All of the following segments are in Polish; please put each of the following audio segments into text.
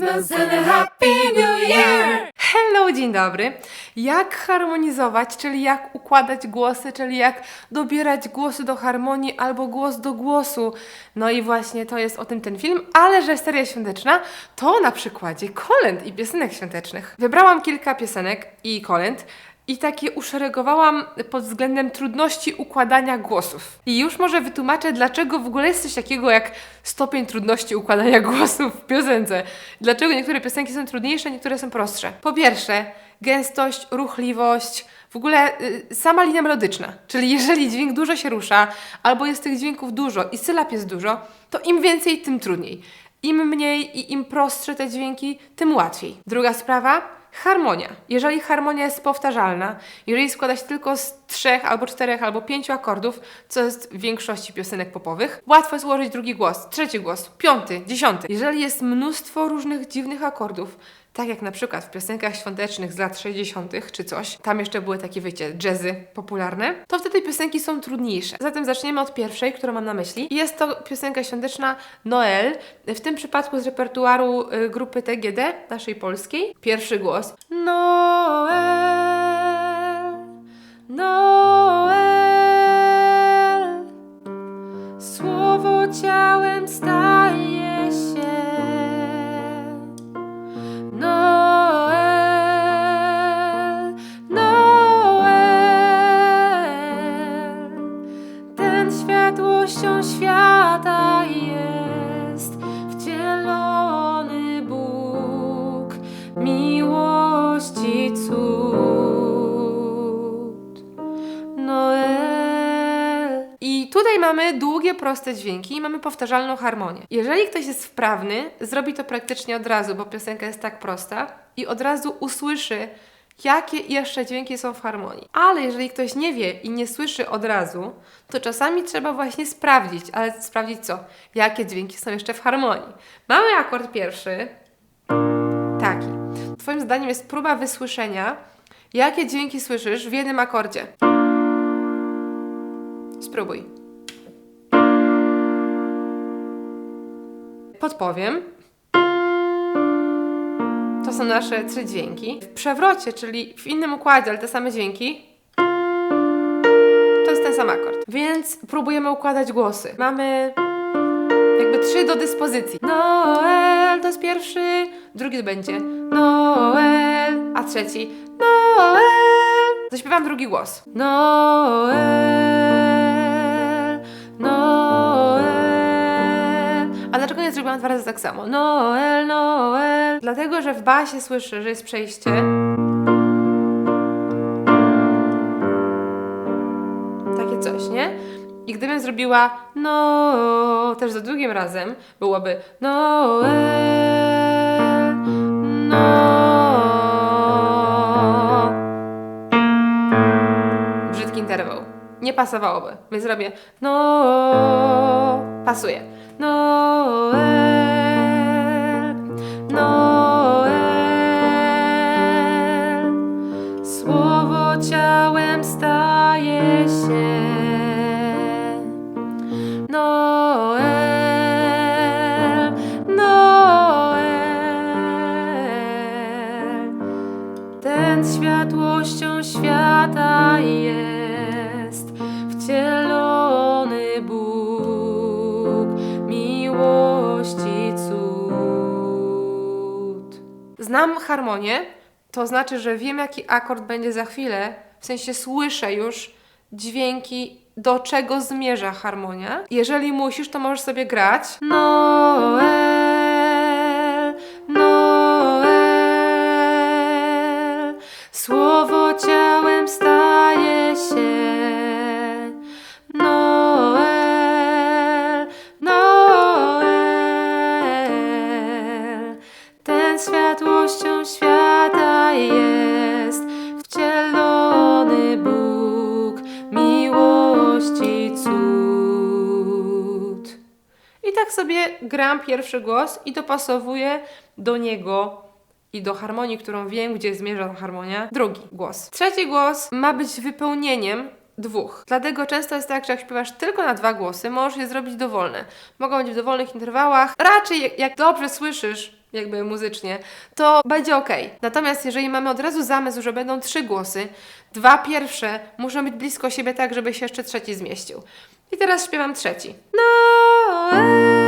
Christmas and a Happy New Year. Hello, dzień dobry. Jak harmonizować, czyli jak układać głosy, czyli jak dobierać głosy do harmonii albo głos do głosu. No i właśnie to jest o tym ten film, ale że seria świąteczna to na przykładzie kolęd i piosenek świątecznych. Wybrałam kilka piosenek i kolęd i takie uszeregowałam pod względem trudności układania głosów. I już może wytłumaczę, dlaczego w ogóle jest coś takiego jak stopień trudności układania głosów w piosence. Dlaczego niektóre piosenki są trudniejsze, niektóre są prostsze. Po pierwsze, gęstość, ruchliwość, w ogóle y, sama linia melodyczna. Czyli jeżeli dźwięk dużo się rusza, albo jest tych dźwięków dużo i sylab jest dużo, to im więcej, tym trudniej. Im mniej i im prostsze te dźwięki, tym łatwiej. Druga sprawa, harmonia. Jeżeli harmonia jest powtarzalna, jeżeli składa się tylko z trzech albo czterech albo pięciu akordów, co jest w większości piosenek popowych, łatwo jest ułożyć drugi głos, trzeci głos, piąty, dziesiąty. Jeżeli jest mnóstwo różnych dziwnych akordów, tak jak na przykład w piosenkach świątecznych z lat 60. czy coś, tam jeszcze były takie, wiecie, jazzy popularne, to wtedy piosenki są trudniejsze. Zatem zaczniemy od pierwszej, którą mam na myśli. Jest to piosenka świąteczna Noel, w tym przypadku z repertuaru y, grupy TGD, naszej polskiej. Pierwszy głos. Noel, Noel, słowo ciałem staje światłością świata jest wcielony Bóg miłości cud. Noel. I tutaj mamy długie, proste dźwięki i mamy powtarzalną harmonię. Jeżeli ktoś jest wprawny, zrobi to praktycznie od razu, bo piosenka jest tak prosta i od razu usłyszy, jakie jeszcze dźwięki są w harmonii. Ale jeżeli ktoś nie wie i nie słyszy od razu, to czasami trzeba właśnie sprawdzić, ale sprawdzić co? Jakie dźwięki są jeszcze w harmonii. Mamy akord pierwszy, taki. Twoim zdaniem jest próba wysłyszenia, jakie dźwięki słyszysz w jednym akordzie. Spróbuj. Podpowiem. To są nasze trzy dźwięki. W przewrocie, czyli w innym układzie, ale te same dźwięki, to jest ten sam akord. Więc próbujemy układać głosy. Mamy jakby trzy do dyspozycji. Noel to jest pierwszy, drugi to będzie Noel, a trzeci Noel. Zaśpiewam drugi głos. Noel, A dlaczego nie zrobiłam dwa razy tak samo? Noel, Noel. Dlatego, że w basie słyszę, że jest przejście. Takie coś, nie? I gdybym zrobiła no też za drugim razem, byłoby Noel, no. Brzydki interwał. Nie pasowałoby. Więc zrobię no. Pasuje. Noel, Noel. Słowo ciałem staje się. Noel, Noel. Ten światłością świata harmonię, to znaczy, że wiem, jaki akord będzie za chwilę, w sensie słyszę już dźwięki, do czego zmierza harmonia. Jeżeli musisz, to możesz sobie grać. Noel, sobie gram pierwszy głos i dopasowuję do niego i do harmonii, którą wiem, gdzie zmierza ta harmonia, drugi głos. Trzeci głos ma być wypełnieniem dwóch. Dlatego często jest tak, że jak śpiewasz tylko na dwa głosy, możesz je zrobić dowolne. Mogą być w dowolnych interwałach. Raczej jak- dobrze słyszysz, jakby muzycznie, to będzie ok. Natomiast jeżeli mamy od razu zamysł, że będą trzy głosy, dwa pierwsze muszą być blisko siebie tak, żeby się jeszcze trzeci zmieścił. I teraz śpiewam trzeci. Noel,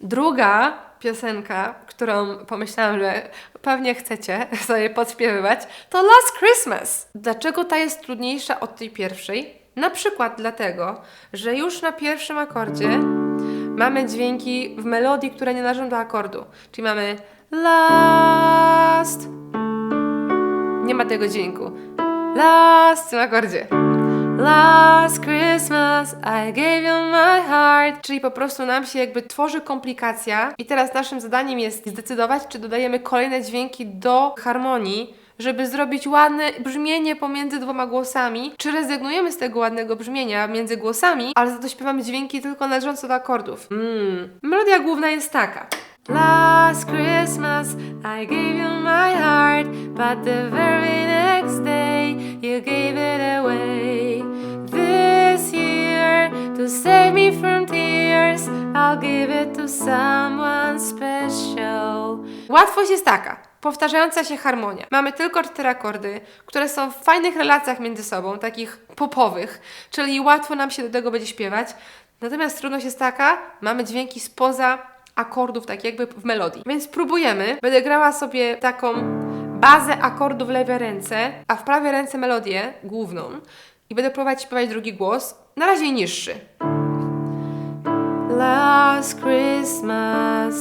Druga piosenka, którą pomyślałam, że pewnie chcecie sobie podśpiewywać, to Last Christmas. Dlaczego ta jest trudniejsza od tej pierwszej? Na przykład dlatego, że już na pierwszym akordzie mamy dźwięki w melodii, które nie należą do akordu. Czyli mamy last. Nie ma tego dźwięku. Last w tym akordzie. Last Christmas I gave you my heart. Czyli po prostu nam się jakby tworzy komplikacja i teraz naszym zadaniem jest zdecydować, czy dodajemy kolejne dźwięki do harmonii, żeby zrobić ładne brzmienie pomiędzy dwoma głosami, czy rezygnujemy z tego ładnego brzmienia między głosami, ale za to śpiewamy dźwięki tylko należące do akordów. Mm. Melodia główna jest taka. Last Christmas I gave you my heart, but the very next day you gave it away. To save me from tears, I'll give it to someone special. Łatwość jest taka. Powtarzająca się harmonia. Mamy tylko cztery akordy, które są w fajnych relacjach między sobą, takich popowych, czyli łatwo nam się do tego będzie śpiewać. Natomiast trudność jest taka, mamy dźwięki spoza akordów, tak jakby w melodii. Więc spróbujemy. Będę grała sobie taką bazę akordów w lewej ręce, a w prawej ręce melodię główną. I będę próbować śpiewać drugi głos, na razie niższy. Last Christmas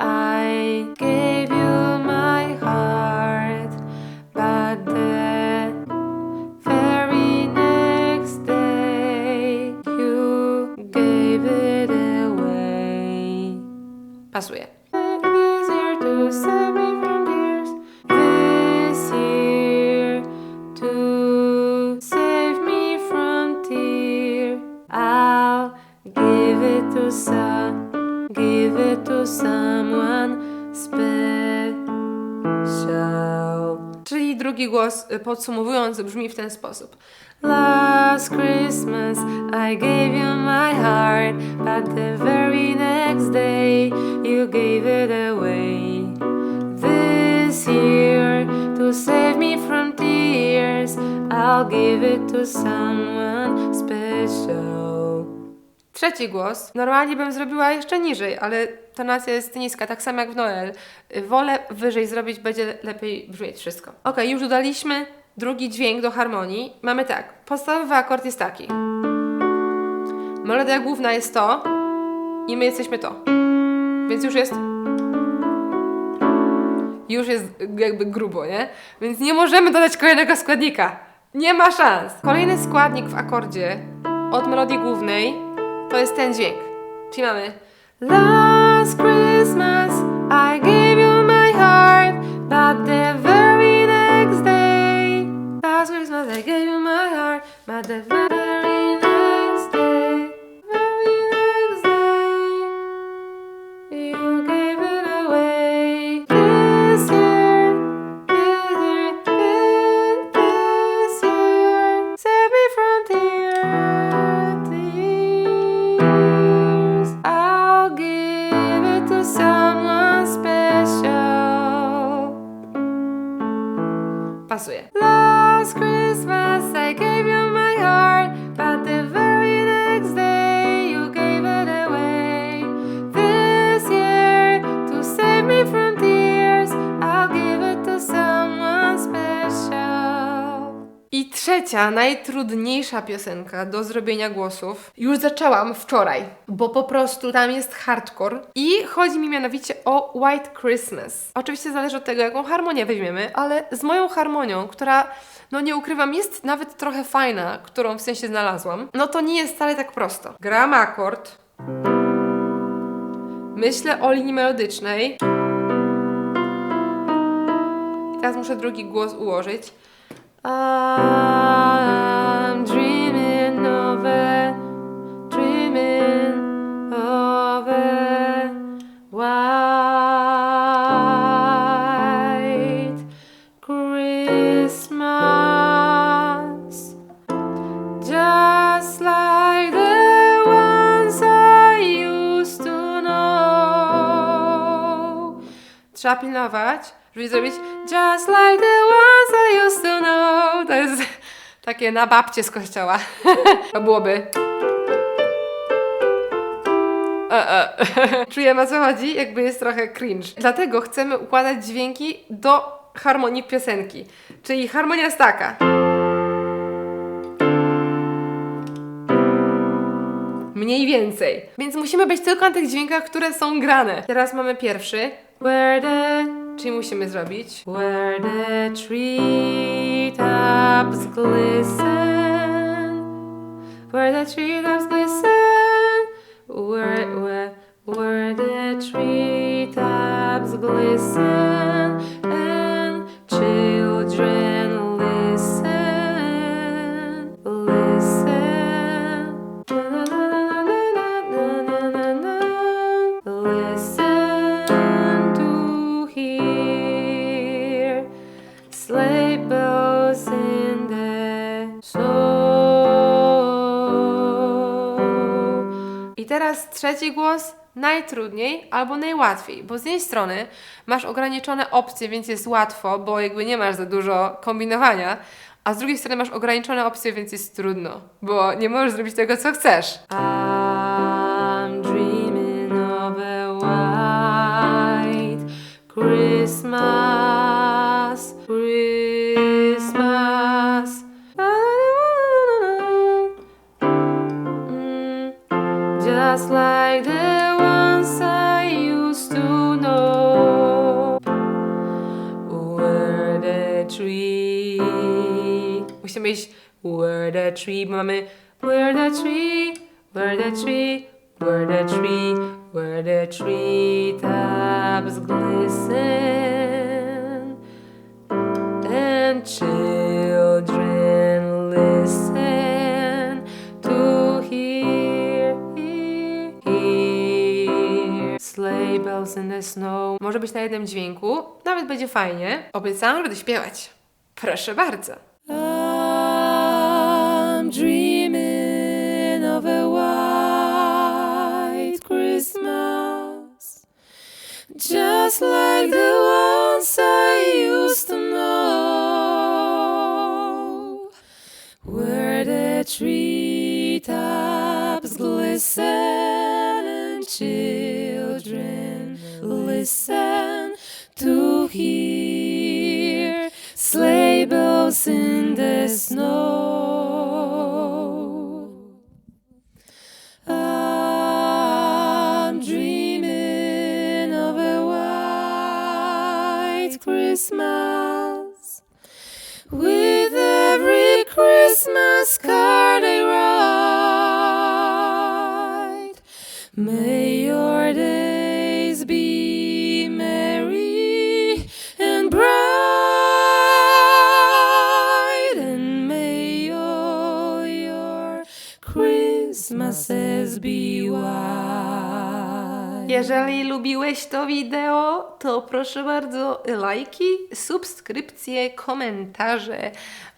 I gave special. Czyli drugi głos, y, podsumowując, brzmi w ten sposób. Last Christmas I gave you my heart, but the very next day you gave it away. This year, to save me from tears, I'll give it to someone special. Trzeci głos. Normalnie bym zrobiła jeszcze niżej, ale tonacja jest niska, tak samo jak w Noel. Wolę wyżej zrobić, będzie lepiej brzmieć wszystko. Ok, już dodaliśmy drugi dźwięk do harmonii. Mamy tak, podstawowy akord jest taki. Melodia główna jest to i my jesteśmy to. Więc już jest już jest jakby grubo, nie? Więc nie możemy dodać kolejnego składnika. Nie ma szans. Kolejny składnik w akordzie od melodii głównej to jest ten dźwięk. Czyli mamy Last Christmas I gave you my heart, but the very next day Last Christmas I gave you my heart, but the very pasuje. Trzecia, najtrudniejsza piosenka do zrobienia głosów. Już zaczęłam wczoraj, bo po prostu tam jest hardcore. I chodzi mi mianowicie o White Christmas. Oczywiście zależy od tego, jaką harmonię weźmiemy, ale z moją harmonią, która, no nie ukrywam, jest nawet trochę fajna, którą w sensie znalazłam, no to nie jest wcale tak prosto. Gram akord. Myślę o linii melodycznej. I teraz muszę drugi głos ułożyć. I'm dreaming of a, dreaming of a white Christmas, just like the ones I used to know. Trzeba pilnować, żeby zrobić just like the ones I used to know. To jest takie na babcie z kościoła. To byłoby. E, e. Czujemy o co chodzi? Jakby jest trochę cringe. Dlatego chcemy układać dźwięki do harmonii piosenki. Czyli harmonia jest taka. Mniej więcej. Więc musimy być tylko na tych dźwiękach, które są grane. Teraz mamy pierwszy. Where the... Czyli musimy zrobić. Where the treetops glisten. Where the treetops glisten. Where, where, where the treetops glisten. Teraz trzeci głos najtrudniej albo najłatwiej, bo z jednej strony masz ograniczone opcje, więc jest łatwo, bo jakby nie masz za dużo kombinowania, a z drugiej strony masz ograniczone opcje, więc jest trudno, bo nie możesz zrobić tego, co chcesz. I'm Just like the ones I used to know. Where the tree. Musimy iść where the tree, mamy where the tree, where the tree, where the tree, where the tree tops glisten. And children the snow. Może być na jednym dźwięku, nawet będzie fajnie. Obiecałam, że będę śpiewać. Proszę bardzo. I'm dreaming of a white Christmas. Just like the ones I used to know, where the treetops listen to hear sleigh bells in the snow. I'm dreaming of a white Christmas with every Christmas card I write. Jeżeli lubiłeś to wideo, to proszę bardzo lajki, subskrypcje, komentarze,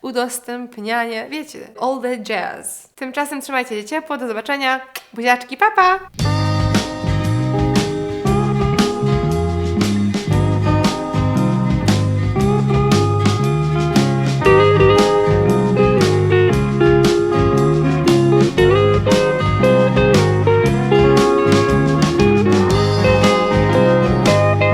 udostępnianie, wiecie, all the jazz. Tymczasem trzymajcie się ciepło, do zobaczenia, buziaczki, papa! Pa!